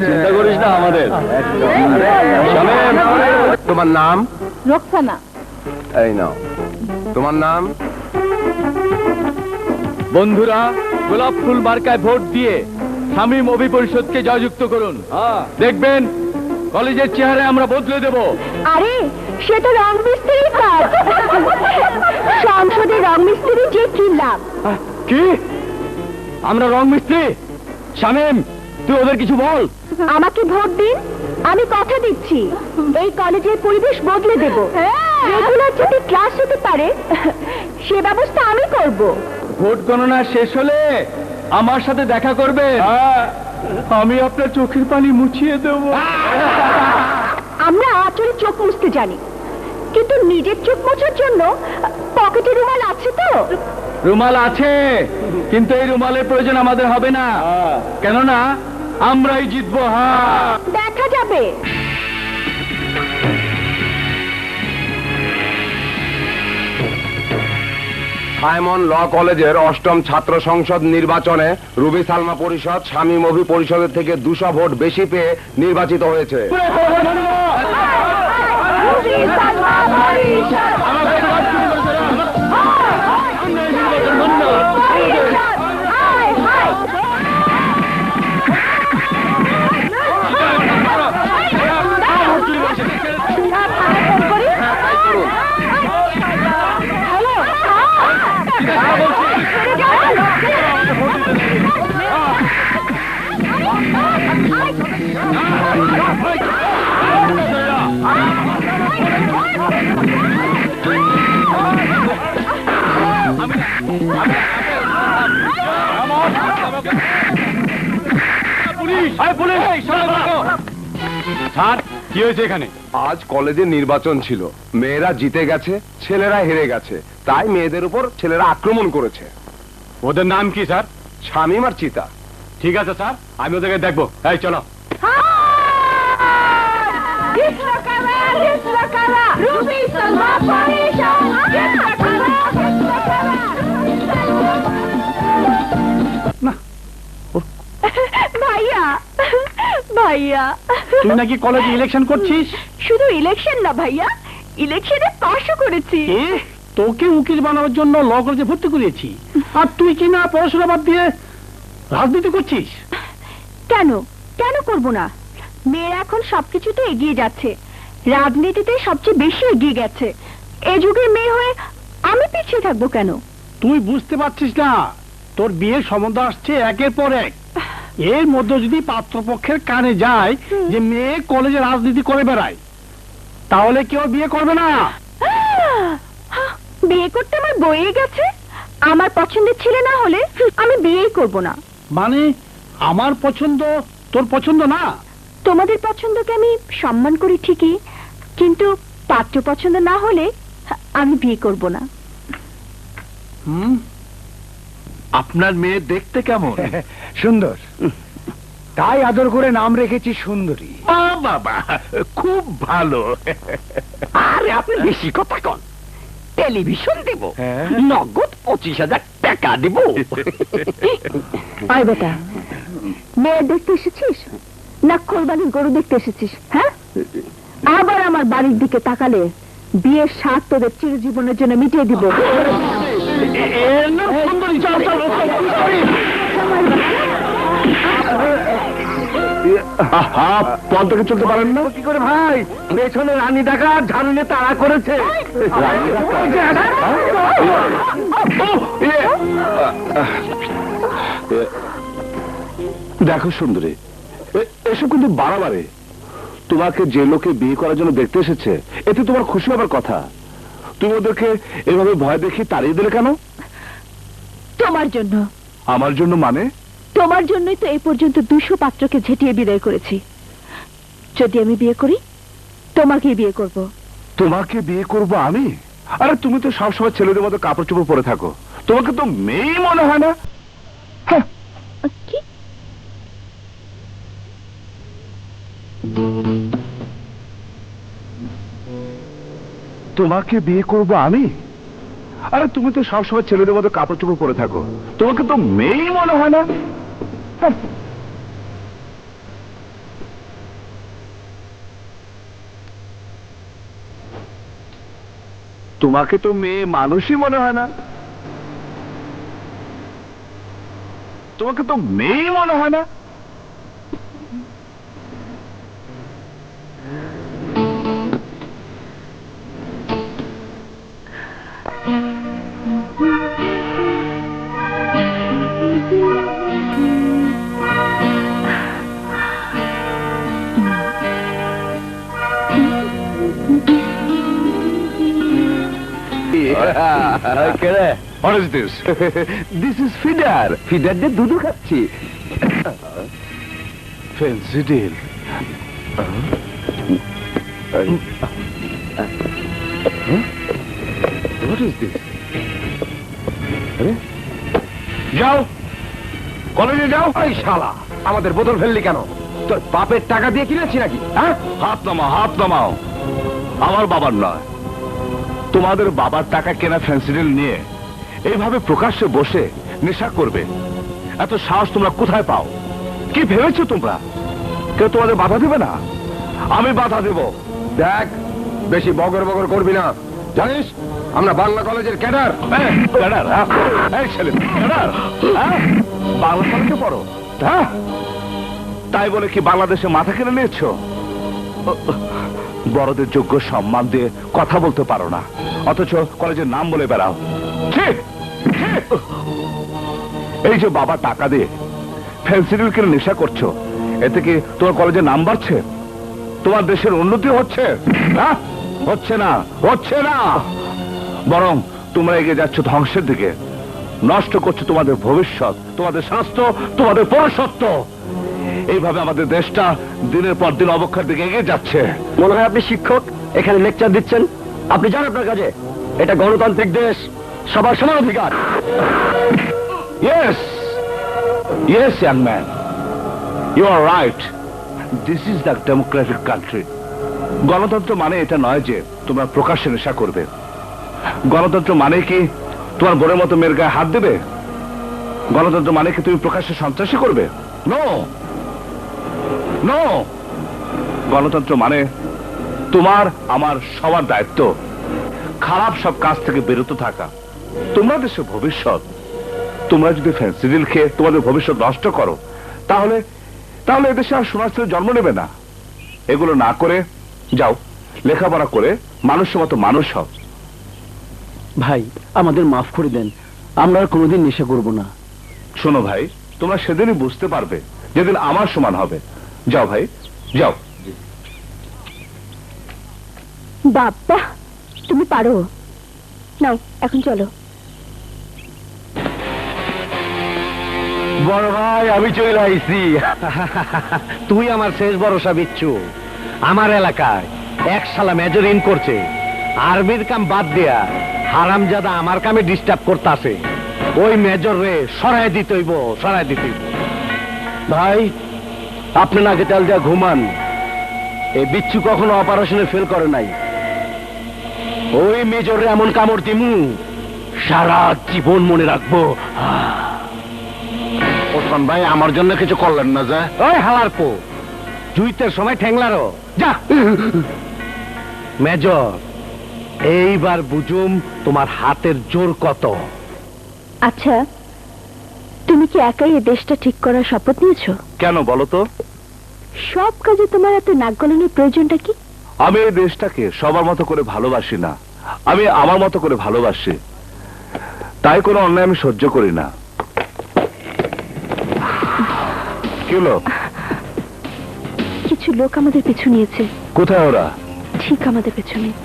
চিন্তা করিস না আমাদের। তোমার নাম? রোকসানা। এই নাও। তোমার নাম? বন্ধুরা গোলাপ ফুল মার্কায় ভোট দিয়ে শামীম অভি পরিষদকে জয়যুক্ত করুন। দেখবেন কলেজের চেহারা আমরা বদলে দেব। আরে সে তো রং মিস্ত্রির কাজ। সংসদে রং মিস্ত্রি যে কি লাভ? কি? আমরা রং মিস্ত্রি? শামীম তুই ওদের কিছু বল। আমাকে ভোট দিন আমি কথা দিচ্ছি। এই কলেজের পরিবেশ বদলে দেব। রেগুলার যদি ক্লাস হতে পারে সে ব্যবস্থা আমি করব। ভোট গণনা শেষ হলে আমার সাথে দেখা করবে। আমি আপনার চোখের পানি মুছিয়ে দেব। আমরা আচরে চোখ মুছতে জানি। কিন্তু নিজের চোখ মোছার জন্য পকেটে রুমাল আছে তো? রুমাল আছে কিন্তু এই রুমালের প্রয়োজন আমাদের হবে না। কেননা আমরাই জিতবো হ্যাঁ। দেখা যাবে। সাইমন ল কলেজের অষ্টম ছাত্র সংসদ নির্বাচনে রুবি সালমা পরিষদ স্বামী মভি পরিষদের থেকে দুশো ভোট বেশি পেয়ে নির্বাচিত হয়েছে। স্যার কি হয়েছে এখানে? আজ কলেজে নির্বাচন ছিল। মেয়েরা জিতে গেছে ছেলেরা হেরে গেছে। তাই মেয়েদের উপর ছেলেরা আক্রমণ করেছে। ওদের নাম কি স্যার? শামীম আর চিতা। ঠিক আছে স্যার। আমি ওদেরকে দেখব। এই চলো। ভাইয়া ভাইয়া। তুই নাকি কলেজে ইলেকশন করছিস? শুধু ইলেকশন না ভাইয়া ইলেকশনে পাশও করেছি। তোকে উকিল বানানোর জন্য ল কলেজে ভর্তি করিয়েছি। আর তুই কি না পড়াশোনা বাদ দিয়ে রাজনীতি করছিস? কেন? কেন করব না? মেয়েরা এখন সবকিছুতে এগিয়ে যাচ্ছে। রাজনীতিতে সবচেয়ে বেশি এগিয়ে গেছে। এ যুগের মেয়ে হয়ে আমি পিছিয়ে থাকব কেন? তুই বুঝতে পারছিস না তোর বিয়ের সম্বন্ধ আসছে একের পর এক। এর মধ্যে যদি পাত্রপক্ষের কানে যায় যে মেয়ে কলেজে রাজনীতি করে বেড়ায় তাহলে কেউ বিয়ে করবে না। বিয়ে করতে আমার বইয়ে গেছে। আমার পছন্দের ছেলে না হলে আমি বিয়েই করব না। মানে আমার পছন্দ তোর পছন্দ না? তোমাদের পছন্দকে আমি সম্মান করি ঠিকই কিন্তু পাত্র পছন্দ না হলে আমি বিয়ে করব না। হুম? আপনার মেয়ে দেখতে কেমন? সুন্দর। তাই আদর করে নাম রেখেছি সুন্দরী। বাবা খুব ভালো। আরে আপনি বেশি কথা কন। টেলিভিশন দেব হ্যাঁ। নগদ পঁচিশ হাজার টাকা দেব। আয় বেটা মেয়ে দেখতে এসেছিস? না কোরবানির গরু দেখতে এসেছিস হ্যাঁ? আবার আমার বাড়ির দিকে তাকালে বিয়ের স্বাদ তোদের চিরজীবনের জন্য মিটিয়ে দিব। এর নাম সুন্দরী চল চল পথ থেকে চলতে পারেন না? কি করে ভাই? পেছনে রানী ডাকা ঝাড়ুনে তাড়া করেছে। দেখো সুন্দরী এসব কিন্তু বাড়াবাড়ি। তোমাকে যে লোকে বিয়ে করার জন্য দেখতে এসেছে এতে তোমার খুশি হবার কথা। তুমি ওদেরকে এভাবে ভয় দেখি তাড়িয়ে দিলে কেন? তোমার জন্য। আমার জন্য মানে? তোমার জন্যই তো এই পর্যন্ত দুশো পাত্রকে ঝেঁটিয়ে বিদায় করেছি। যদি আমি বিয়ে করি তোমাকে বিয়ে করব। তোমাকে বিয়ে করব আমি? আরে তুমি তো সবসময় ছেলেদের মতো কাপড় চোপড় পরে থাকো। তোমাকে তো মেয়ে মনে হয় না? তোমাকে বিয়ে করব আমি? আরে, তুমি তো সবসময় ছেলেদের মতো কাপড় চোপড় পরে থাকো। তোমাকে তো মেয়েই মনে হয় না? তোমাকে তো মেয়ে মানুষই মনে হয় না? তোমাকে তো মেয়েই মনে হয় না? What is this? this is Fidar. Fidar de Dudu Kapchi. Fancy deal. Uh -huh. Uh -huh. Uh -huh. What is this? যাও। কলেজে যাও। এই শালা আমাদের বোতল ফেললি কেন? তোর বাপের টাকা দিয়ে কিনেছি নাকি? হ্যাঁ? হাত নামাও হাত নামাও। আমার বাবার নয়। তোমাদের বাবার টাকা কেনা ফেন্সিডিল নিয়ে এইভাবে প্রকাশ্যে বসে নেশা করবে। এত সাহস তোমরা কোথায় পাও? কি ভেবেছো তোমরা? কেউ তোমাদের বাধা দেবে না? আমি বাধা দেব। দেখ বেশি বগর বগর করবি না। জানিস? আমরা বাংলা কলেজের ক্যাডার। ক্যাডার, হ্যাঁ? এই ছেলে, ক্যাডার, হ্যাঁ? বাংলা কলেজে পড়ো হ্যাঁ? তাই বলে কি বাংলাদেশে মাথা কেড়ে নিয়েছো? বড়দের যোগ্য সম্মান দিয়ে কথা বলতে পারো না। অথচ কলেজের নাম বলে বেড়াও। এই যে বাবা টাকা দিয়ে ফেন্সিডিল কিনে নেশা করছ এতে কি তোমার কলেজের নাম বাড়ছে? তোমার দেশের উন্নতি হচ্ছে হ্যাঁ? হচ্ছে না হচ্ছে না। বরং তোমরা এগিয়ে যাচ্ছ ধ্বংসের দিকে। নষ্ট করছ তোমাদের ভবিষ্যৎ তোমাদের স্বাস্থ্য তোমাদের পৌরসত্ব এইভাবে আমাদের দেশটা দিনের পর দিন অবক্ষার দিকে এগিয়ে যাচ্ছে। মনে হয় আপনি শিক্ষক এখানে লেকচার দিচ্ছেন। আপনি যান আপনার কাজে। এটা গণতান্ত্রিক দেশ সবার সমান অধিকার। Yes, yes, young man. You are right. This is the democratic country. গণতন্ত্র মানে এটা নয় যে তোমরা প্রকাশ্যে নেশা করবে। গণতন্ত্র মানে কি তোমার বোনের মতো মেয়ের গায়ে হাত দেবে? গণতন্ত্র মানে কি তুমি প্রকাশ্যে সন্ত্রাসী করবে? গণতন্ত্র মানে তোমার, আমার, সবার দায়িত্ব। খারাপ সব কাজ থেকে বিরত থাকা। তোমরা দেশের ভবিষ্যৎ। তোমরা যদি ফেন্সিডিল খেয়ে তোমাদের ভবিষ্যৎ নষ্ট করো, তাহলে তাহলে এদেশে আর সোনার জন্ম নেবে না। এগুলো না করে যাও লেখাপড়া করে মানুষের মতো মানুষ হও। ভাই আমাদের মাফ করে দেন। আমরা আর কোনোদিন নেশা করব না। শোনো ভাই তোমরা সেদিনই বুঝতে পারবে যেদিন আমার সমান হবে। যাও ভাই যাও। বাবা তুমি পারো। নাও এখন চলো। বড় ভাই আমি চলে আইছি। তুই আমার শেষ ভরসা বিচ্ছু। আমার এলাকায় এক শালা মেজর ইন করছে। আর্মির কাম বাদ দেয়া হারামজাদা আমার কামে ডিস্টার্ব করতাছে। ওই মেজর রে সরাই দিতেইব সরাই দিতেইব ভাই আপনি নাকি তেল দিয়া ঘুমান। এই বিচ্ছু কখনো অপারেশনে ফেল করে নাই। ওই মেজরে এমন কামড় দিমু সারা জীবন মনে রাখব। ওসমান ভাই আমার জন্য কিছু করলেন না যা। ওই হালার পো। জুইতের সময় ঠ্যাংলারো যা। মেজর এইবার বুঝুম তোমার হাতের জোর কত। আচ্ছা তুমি কি একাই এই দেশটা ঠিক করার শপথ নিয়েছো? কেন বলো তো? সব কাজে তোমার এত নাক গলানোর প্রয়োজনটা কি? আমি এই দেশটাকে সবার মতো করে ভালোবাসি না। আমি আমার মতো করে ভালোবাসি। তাই কোনো অন্যায় আমি সহ্য করি না। কি কিছু লোক আমাদের পিছু নিয়েছে। কোথায় ওরা? ঠিক আমাদের পেছনে।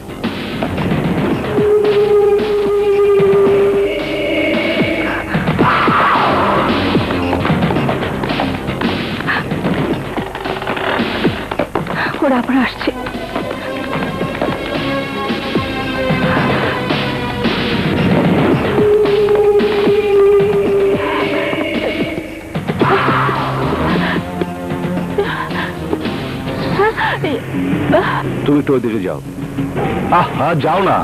তুমি তো ওই দিকে যাও। আহা যাও না।